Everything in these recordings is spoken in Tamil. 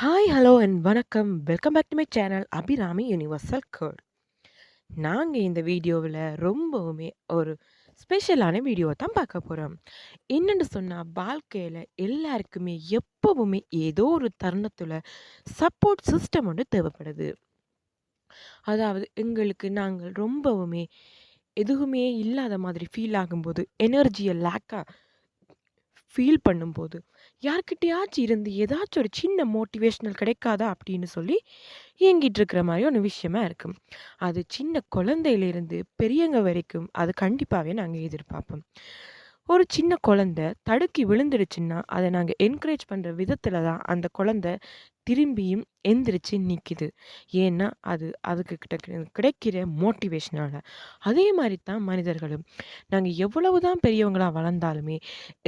ஹாய், ஹலோ அண்ட் வணக்கம். Welcome back to my channel Abirami universal girl. நாங்கள் இந்த வீடியோவில் ரொம்பவுமே ஒரு ஸ்பெஷலான வீடியோ தான் பார்க்க போகிறோம் என்னன்னு சொன்னால் வாழ்க்கையில் எல்லாருக்குமே எப்பவுமே ஏதோ ஒரு தருணத்தில் சப்போர்ட் சிஸ்டம் ஒன்று தேவைப்படுது. அதாவது எங்களுக்கு நாங்கள் ரொம்பவுமே எதுவுமே இல்லாத மாதிரி ஃபீல் ஆகும்போது, எனர்ஜியை லேக்காக ஃபீல் பண்ணும்போது, யார்கிட்டயாச்சும் இருந்து ஏதாச்சும் ஒரு சின்ன மோட்டிவேஷனல் கிடைக்காதா அப்படின்னு சொல்லி இயங்கிட்டு இருக்கிற மாதிரி ஒன்று விஷயமா இருக்கும் அது சின்ன குழந்தையிலேருந்து பெரியவங்க வரைக்கும் அது கண்டிப்பாகவே நாங்கள் எதிர்பார்ப்போம். ஒரு சின்ன குழந்த தடுக்கி விழுந்துடுச்சுன்னா, அதை நாங்கள் என்கரேஜ் பண்ணுற விதத்தில் தான் அந்த குழந்த திரும்பியும் எந்திரிச்சு நிற்கிது ஏன்னா, அது அதுக்கு கிட்ட கிடைக்கிற மோட்டிவேஷனால் அதே மாதிரி தான் மனிதர்களும். நாங்கள் எவ்வளவு தான் பெரியவங்களாக வளர்ந்தாலுமே,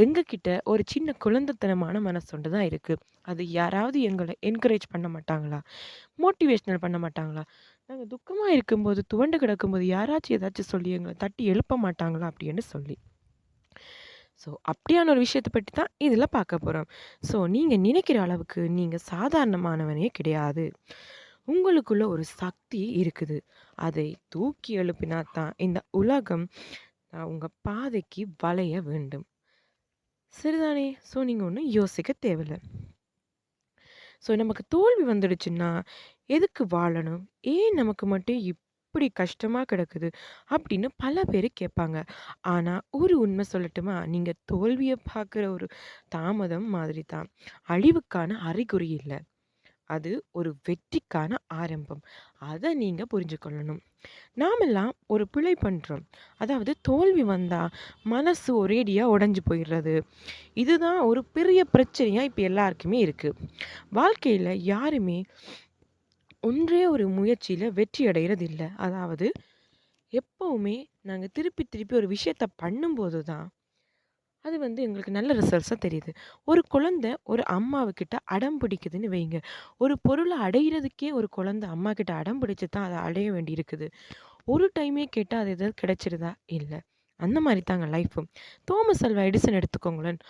எங்ககிட்ட ஒரு சின்ன குழந்தைத்தனமான மனசு ஒன்று தான் இருக்குது அது யாராவது எங்களை என்கரேஜ் பண்ண மாட்டாங்களா? மோட்டிவேஷனல் பண்ண மாட்டாங்களா? நாங்கள் துக்கமாக இருக்கும்போது, துவண்டு கிடக்கும்போது யாராச்சும் ஏதாச்சும் சொல்லி எங்களை தட்டி எழுப்ப மாட்டாங்களா? அப்படின்னு சொல்லி. ஸோ, அப்படியான ஒரு விஷயத்தை பற்றி தான் இதில் பார்க்க போகிறோம் ஸோ, நீங்கள் நினைக்கிற அளவுக்கு நீங்கள் சாதாரணமானவனே கிடையாது. உங்களுக்குள்ள ஒரு சக்தி இருக்குது. அதை தூக்கி எழுப்பினா தான் இந்த உலகம் உங்கள் பாதைக்கு வளைய வேண்டும். சரிதானே? ஸோ, நீங்கள் ஒன்றும் யோசிக்க தேவையில்ல. ஸோ, நமக்கு தோல்வி வந்துடுச்சுன்னா, எதுக்கு வாழணும்? ஏன் நமக்கு மட்டும் இப் இப்படி கஷ்டமாக கிடக்குது? அப்படின்னு பல பேர் கேட்பாங்க. ஆனால் ஒரு உண்மை சொல்லட்டுமா? நீங்கள் தோல்வியை பார்க்குற ஒரு தாமதம் மாதிரி தான். அழிவுக்கான அறிகுறி இல்லை அது ஒரு வெற்றிக்கான ஆரம்பம். அதை நீங்கள் புரிஞ்சுக்கொள்ளணும் நாமெல்லாம் ஒரு பிழை பண்ணுறோம் அதாவது தோல்வி வந்தால் மனசு ஒரேடியாக உடஞ்சி போயிடுறது. இதுதான் ஒரு பெரிய பிரச்சனையாக இப்போ எல்லாருக்குமே இருக்குது வாழ்க்கையில் யாருமே ஒன்றே ஒரு முயற்சியில் வெற்றி அடைகிறது இல்லை அதாவது எப்போவுமே நாங்கள் திருப்பி திருப்பி ஒரு விஷயத்த பண்ணும்போது தான், அது வந்து எங்களுக்கு நல்ல ரிசல்ட்ஸாக தெரியுது. ஒரு குழந்தை ஒரு அம்மாவுக்கிட்ட அடம் பிடிக்குதுன்னு வைங்க. ஒரு பொருளை அடையிறதுக்கே ஒரு குழந்தை அம்மாகிட்ட அடம் பிடிச்சி தான் அதை அடைய வேண்டி இருக்குது. ஒரு டைமே கேட்டால் அது எதாவது கிடைச்சிருதா? இல்லை அந்த மாதிரி தாங்க லைஃபும். தோமஸ் அல்வா எடிசன் எடுத்துக்கோங்களேன்.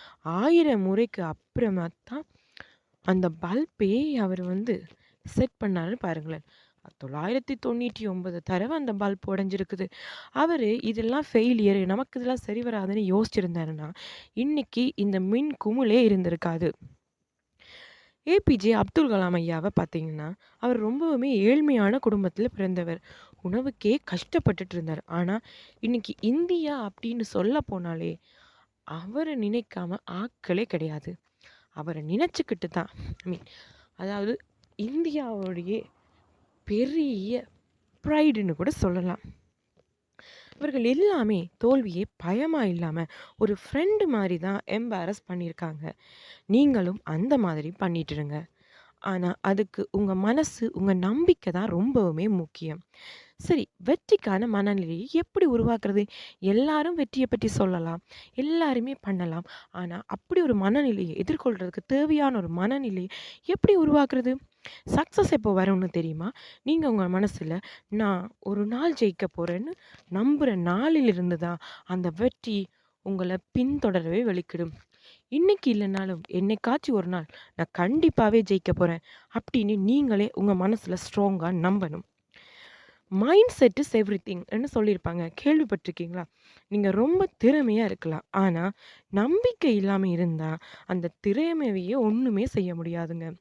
ஆயிரம் முறைக்கு அப்புறமா தான் அந்த பல்பே அவர் வந்து செட் பண்ணாரு பாருங்களேன். தொள்ளாயிரத்தி தொண்ணூற்றி ஒன்பது தடவை அந்த பல்ப் உடஞ்சிருக்குது அவர் இதெல்லாம் ஃபெயிலியர் நமக்கு இதெல்லாம் சரி வராதுன்னு யோசிச்சிருந்தாருன்னா, இன்னைக்கு இந்த மின் குமுளே இருந்திருக்காது. ஏபிஜே அப்துல் கலாம் ஐயாவை பார்த்தீங்கன்னா, அவர் ரொம்பவுமே ஏழ்மையான குடும்பத்தில் பிறந்தவர். உணவுக்கே கஷ்டப்பட்டுட்டு இருந்தார் ஆனால் இன்னைக்கு இந்தியா அப்படின்னு சொல்ல போனாலே, அவரை நினைக்காம ஆட்களே கிடையாது. அவரை நினச்சிக்கிட்டு தான் ஐ மீன் அதாவது இந்தியாவுடைய பெரிய ப்ரைடுன்னு கூட சொல்லலாம். இவர்கள் எல்லாமே தோல்வியே பயமாக இல்லாமல் ஒரு ஃப்ரெண்டு மாதிரி தான் எம்பாரஸ் பண்ணியிருக்காங்க. நீங்களும் அந்த மாதிரி பண்ணிட்டுருங்க. ஆனால் அதுக்கு உங்கள் மனசு, உங்கள் நம்பிக்கை தான் ரொம்பவுமே முக்கியம். சரி, வெற்றிக்கான மனநிலையை எப்படி உருவாக்குறது? எல்லாரும் வெற்றியை பற்றி சொல்லலாம். எல்லாருமே பண்ணலாம். ஆனால் அப்படி ஒரு மனநிலையை எதிர்கொள்கிறதுக்கு தேவையான ஒரு மனநிலையை எப்படி உருவாக்குறது? சக்ஸஸ் எப்போ வரும்னு தெரியுமா? நீங்கள் உங்கள் மனசில் நான் ஒரு நாள் ஜெயிக்க போகிறேன்னு நம்புகிற நாளிலிருந்து தான் அந்த வெற்றி உங்களை பின்தொடரவே வெளிக்கிடும். இன்னைக்கு இல்லைனாலும் என்னைக்காச்சும் ஒரு நாள் நான் கண்டிப்பாகவே ஜெயிக்க போகிறேன் அப்படின்னு நீங்களே உங்கள் மனசில் ஸ்ட்ராங்காக நம்பணும். மைண்ட் செட் இஸ் எவ்ரி திங்னு சொல்லியிருப்பாங்க. கேள்விப்பட்டிருக்கீங்களா? நீங்கள் ரொம்ப திறமையாக இருக்கலாம். ஆனால் நம்பிக்கை இல்லாமல் இருந்தால் அந்த திறமையவே ஒன்றுமே செய்ய முடியாதுங்க.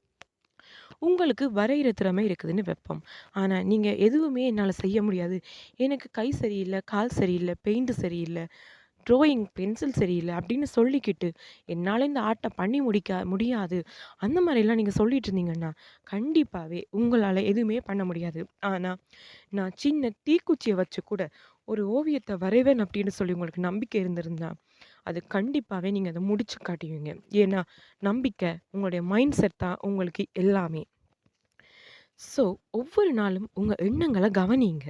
உங்களுக்கு வரைகிற திறமை இருக்குதுன்னு வைப்போம். ஆனால் நீங்கள் எதுவுமே என்னால் செய்ய முடியாது. எனக்கு கை சரியில்லை கால் சரியில்லை பெயிண்ட் சரியில்லை ட்ராயிங் பென்சில் சரியில்லை அப்படின்னு சொல்லிக்கிட்டு, என்னால் இந்த ஆர்ட்டை பண்ணி முடிக்க முடியாது. அந்த மாதிரிலாம் நீங்கள் சொல்லிட்டு இருந்தீங்கன்னா, கண்டிப்பாகவே உங்களால் எதுவுமே பண்ண முடியாது. ஆனால் நான் சின்ன தீக்குச்சியை வச்சு கூட ஒரு ஓவியத்தை வரைவேன் அப்படின்னு சொல்லி உங்களுக்கு நம்பிக்கை இருந்திருந்தா, அது கண்டிப்பாகவே நீங்கள் அதை முடிச்சு காட்டுவீங்க. ஏன்னா, நம்பிக்கை உங்களுடைய மைண்ட் செட் தான் உங்களுக்கு எல்லாமே. ஸோ, ஒவ்வொரு நாளும் உங்கள் எண்ணங்களை கவனியுங்க.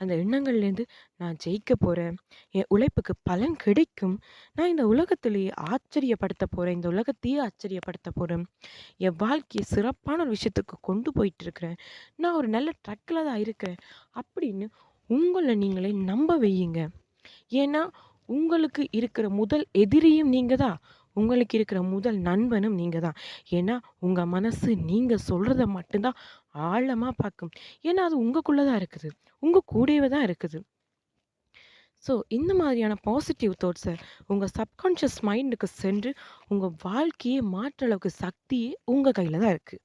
அந்த எண்ணங்கள்லேருந்து நான் ஜெயிக்க போகிறேன் என் உழைப்புக்கு பலன் கிடைக்கும். நான் இந்த உலகத்திலேயே ஆச்சரியப்படுத்த போகிறேன் இந்த உலகத்தையே ஆச்சரியப்படுத்த போகிறேன் என் வாழ்க்கையை சிறப்பான ஒரு விஷயத்துக்கு கொண்டு போயிட்டுருக்குறேன் நான் ஒரு நல்ல ட்ரக்கில் தான் இருக்கிறேன். அப்படின்னு உங்களை நீங்களே நம்ப வையுங்க. ஏன்னா, உங்களுக்கு இருக்கிற முதல் எதிரியும் நீங்கள் தான். உங்களுக்கு இருக்கிற முதல் நண்பனும் நீங்கள் தான். ஏன்னா, உங்கள் மனசு நீங்கள் சொல்கிறத மட்டும்தான் ஆழமாக பார்க்கும். ஏன்னா, அது உங்களுக்குள்ளே தான் இருக்குது. உங்கள் கூடவே தான் இருக்குது. ஸோ, இந்த மாதிரியான பாசிட்டிவ் தாட்ஸை உங்கள் சப்கான்ஷியஸ் மைண்டுக்கு சென்று, உங்கள் வாழ்க்கையே மாற்ற அளவுக்கு சக்தியே உங்கள் கையில் தான் இருக்குது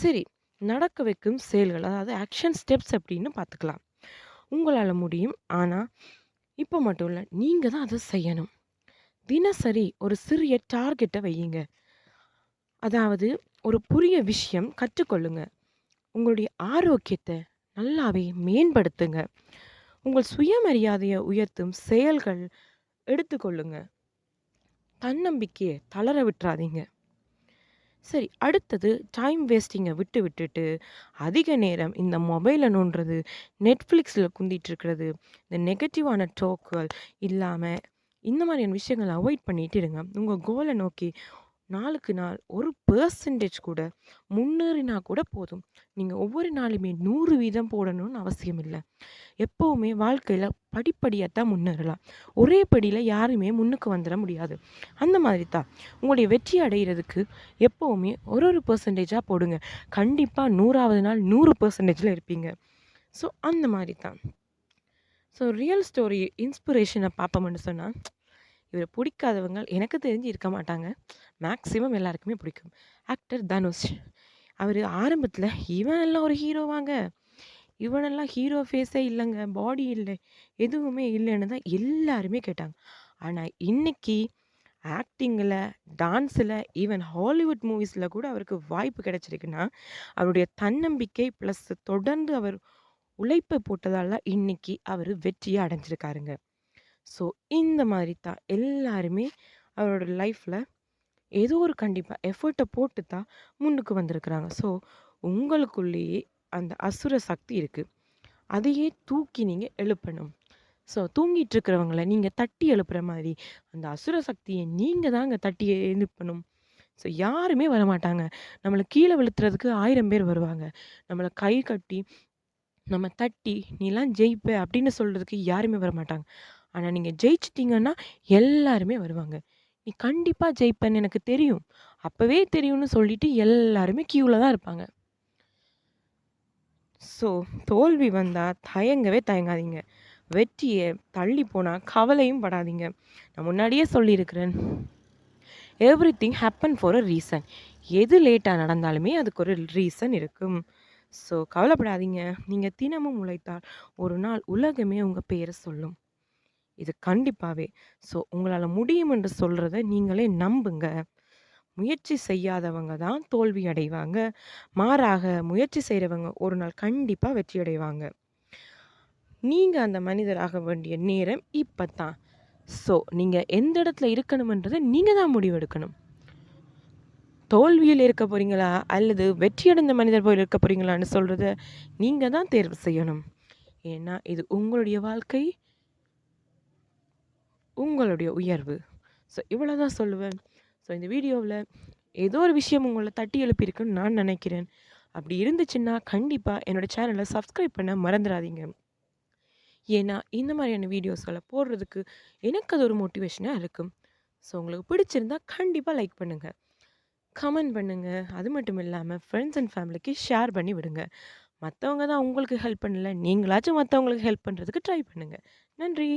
சரி, நடக்க வைக்கும் செயல்கள், அதாவது ஆக்ஷன் ஸ்டெப்ஸ் அப்படின்னு பார்த்துக்கலாம். உங்களால் முடியும். ஆனால் இப்போ மட்டும் இல்லை நீங்கள் தான் அதை செய்யணும். தினசரி ஒரு சிறிய டார்கெட்டை வையுங்க. அதாவது ஒரு புதிய விஷயம் கற்றுக்கொள்ளுங்க. உங்களுடைய ஆரோக்கியத்தை நல்லாவே மேம்படுத்துங்க. உங்கள் சுயமரியாதையை உயர்த்தும் செயல்கள் எடுத்துக்கொள்ளுங்க. தன்னம்பிக்கையை தளர விட்றாதீங்க. சரி, அடுத்தது டைம் வேஸ்டிங்கை விட்டு விட்டுட்டு, அதிக நேரம் இந்த மொபைலை நோண்டுறது, நெட்ஃப்ளிக்ஸில் குந்திட்டு இருக்கிறது, இந்த நெகட்டிவான டோக்குகள் இல்லாமல் இந்த மாதிரியான விஷயங்களை அவாய்ட் பண்ணிகிட்டு இருங்க. உங்கள் கோலை நோக்கி நாளுக்கு நாள் ஒரு பர்சன்டேஜ் கூட முன்னேறினா கூட போதும். நீங்கள் ஒவ்வொரு நாளுமே 100% போடணும்னு அவசியம் இல்லை எப்போவுமே வாழ்க்கையில் படிப்படியாக தான் முன்னேறலாம். ஒரே படியில் யாருமே முன்னுக்கு வந்துட முடியாது. அந்த மாதிரி தான். உங்களுடைய வெற்றி அடையிறதுக்கு எப்போவுமே ஒரு ஒரு பர்சன்டேஜாக போடுங்க. கண்டிப்பாக நூறாவது நாள் நூறு பர்சன்டேஜில் இருப்பீங்க. ஸோ, அந்த மாதிரி தான். ஸோ, ரியல் ஸ்டோரி இன்ஸ்பிரேஷனை பார்ப்போம்னு சொன்னால் இவரை பிடிக்காதவங்க எனக்கு தெரிஞ்சு இருக்க மாட்டாங்க. மேக்ஸிமம் எல்லாருக்குமே பிடிக்கும். ஆக்டர் தனுஷ். அவர் ஆரம்பத்தில் இவனெல்லாம் ஒரு ஹீரோவாங்க? இவனெல்லாம் ஹீரோ ஃபேஸே இல்லைங்க பாடி இல்லை எதுவுமே இல்லைன்னு தான் எல்லாருமே கேட்டாங்க. ஆனால் இன்னைக்கு ஆக்டிங்கில் டான்ஸில் ஈவன் ஹாலிவுட் மூவிஸில் கூட அவருக்கு வாய்ப்பு கிடைச்சிருக்குன்னா, அவருடைய தன்னம்பிக்கை ப்ளஸ் தொடர்ந்து அவர் உழைப்பை போட்டதால் இன்னைக்கு அவர் வெற்றியை அடைஞ்சிருக்காருங்க. ஸோ, இந்த மாதிரி தான் எல்லாருமே அவரோட லைஃப்பில் ஏதோ ஒரு கண்டிப்பாக எஃபர்ட்டை போட்டு தான் முன்னுக்கு வந்திருக்கிறாங்க. ஸோ, உங்களுக்குள்ளேயே அந்த அசுர சக்தி இருக்குது அதையே தூக்கி நீங்கள் எழுப்பணும். ஸோ, தூங்கிட்டு இருக்கிறவங்கள நீங்கள் தட்டி எழுப்புற மாதிரி அந்த அசுர சக்தியை நீங்கள் தாங்க தட்டி எழுப்பணும். ஸோ, யாருமே வரமாட்டாங்க. நம்மளை கீழே விழுத்துறதுக்கு ஆயிரம் பேர் வருவாங்க. நம்மளை கை கட்டி, நம்ம தட்டி, "நீலாம் ஜெயிப்ப" அப்படின்னு சொல்கிறதுக்கு யாருமே வரமாட்டாங்க. ஆனால் நீங்கள் ஜெயிச்சிட்டிங்கன்னா எல்லாருமே வருவாங்க. "நீ கண்டிப்பாக ஜெயிப்பேன்னு எனக்கு தெரியும்." அப்போவே தெரியும்னு சொல்லிட்டு எல்லாருமே க்யூவில் தான் இருப்பாங்க. ஸோ, தோல்வி வந்தால் தயங்கவே தயங்காதீங்க. வெற்றியை தள்ளி போனால் கவலையும் படாதீங்க. நான் முன்னாடியே சொல்லியிருக்கிறேன். Everything happen for a reason. எது லேட்டாக நடந்தாலுமே அதுக்கு ஒரு ரீசன் இருக்கும். ஸோ, கவலைப்படாதீங்க. நீங்கள் தினமும் உழைத்தால், ஒரு நாள் உலகமே உங்கள் பேரை சொல்லும். இது கண்டிப்பாகவே ஸோ, உங்களால் முடியும் என்று சொல்கிறத நீங்களே நம்புங்க. முயற்சி செய்யாதவங்க தான் தோல்வி அடைவாங்க. மாறாக முயற்சி செய்கிறவங்க ஒரு நாள் கண்டிப்பாக வெற்றி அடைவாங்க. நீங்கள் அந்த மனிதர் ஆக வேண்டிய நேரம் இப்போ தான். ஸோ, நீங்கள் எந்த இடத்துல இருக்கணுமன்றதை நீங்கள் தான் முடிவெடுக்கணும். தோல்வியில் இருக்க போகிறீங்களா அல்லது வெற்றியடைந்த மனிதர் போல இருக்க போகிறீங்களான்னு சொல்கிறத நீங்கள் தான் தேர்வு செய்யணும். ஏன்னா, இது உங்களுடைய வாழ்க்கை. உங்களுடைய உயர்வு. ஸோ, இவ்வளோ தான் சொல்லுவேன். ஸோ, இந்த வீடியோவில் ஏதோ ஒரு விஷயம் உங்களை தட்டி எழுப்பியிருக்குன்னு நான் நினைக்கிறேன். அப்படி இருந்துச்சுன்னா, கண்டிப்பாக என்னோட சேனலை சப்ஸ்கிரைப் பண்ண மறந்துடாதீங்க ஏன்னா, இந்த மாதிரியான வீடியோஸ்களை போடுறதுக்கு எனக்கு அது ஒரு மோட்டிவேஷனாக இருக்கும். ஸோ, உங்களுக்கு பிடிச்சிருந்தா கண்டிப்பாக லைக் பண்ணுங்கள் கமெண்ட் பண்ணுங்கள் அது மட்டும் இல்லாமல் ஃப்ரெண்ட்ஸ் அண்ட் ஃபேமிலிக்கு ஷேர் பண்ணி விடுங்க. மற்றவங்க தான் உங்களுக்கு ஹெல்ப் பண்ணல. நீங்களாச்சும் மற்றவங்களுக்கு ஹெல்ப் பண்ணுறதுக்கு ட்ரை பண்ணுங்கள் நன்றி.